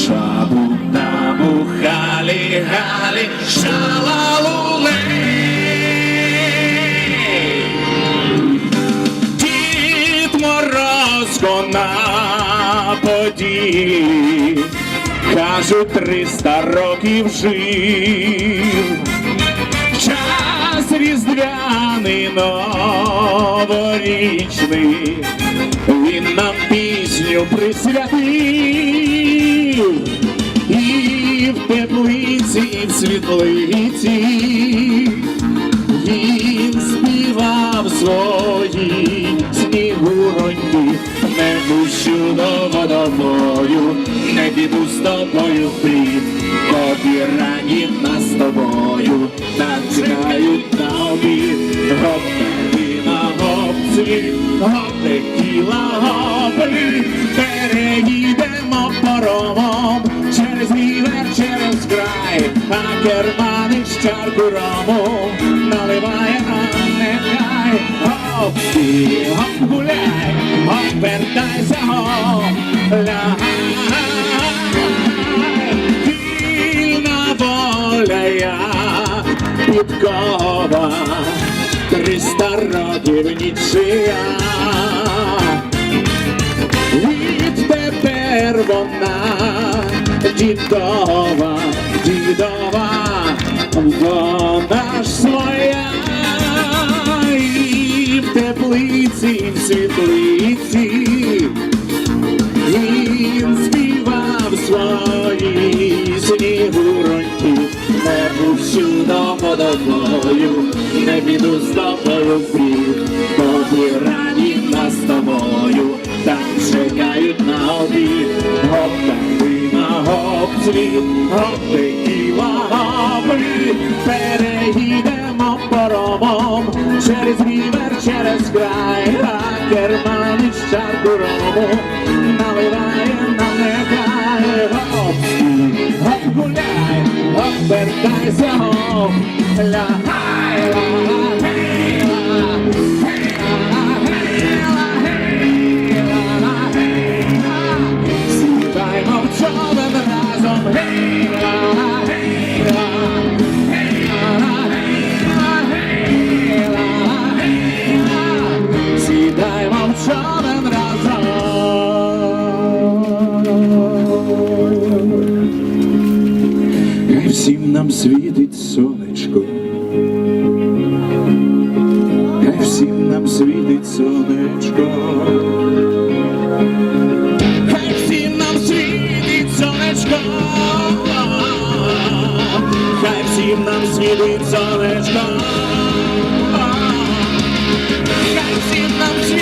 Шабу табу халі галі шалалулей Дід Морозко на поділі Кажуть, триста років жив. Час різдвяний новорічний. Він нам пісню присвятив світлиці Він співав свої снігуроньки Не пущу до водовою, не піду з тобою в плід Бо пірані нас з тобою так чекають на обід. Гоп на гопці, гоп текіла гоплі Переїдемо паромом через рівер, край А керманич чарку рому наливає, а нехай Гоп, ти, гоп, гуляй, гоп, вертайся, гоп, лягай Вільна воля я підкова Триста років нічия Відтепер вона дідова, дідова, вона ж своя і в теплиці, і в світлиці. Він співав свої снігуроньки, не пущу до водопою, не піду з тобою в бо рані нас тобою, там чекають світ, текіла гоплі, переїдемо паромом через рівер, через край, а керманич чарку рому наливає нам нехай гоп, гоп гуляй, гоп вертайся, гоп, лягай, ла-ла-гей, всім нам світить сонечко, хай всім нам світить сонечко, хай всім нам світить сонечко, хай всім нам світить сонечко, хай всім нам світить.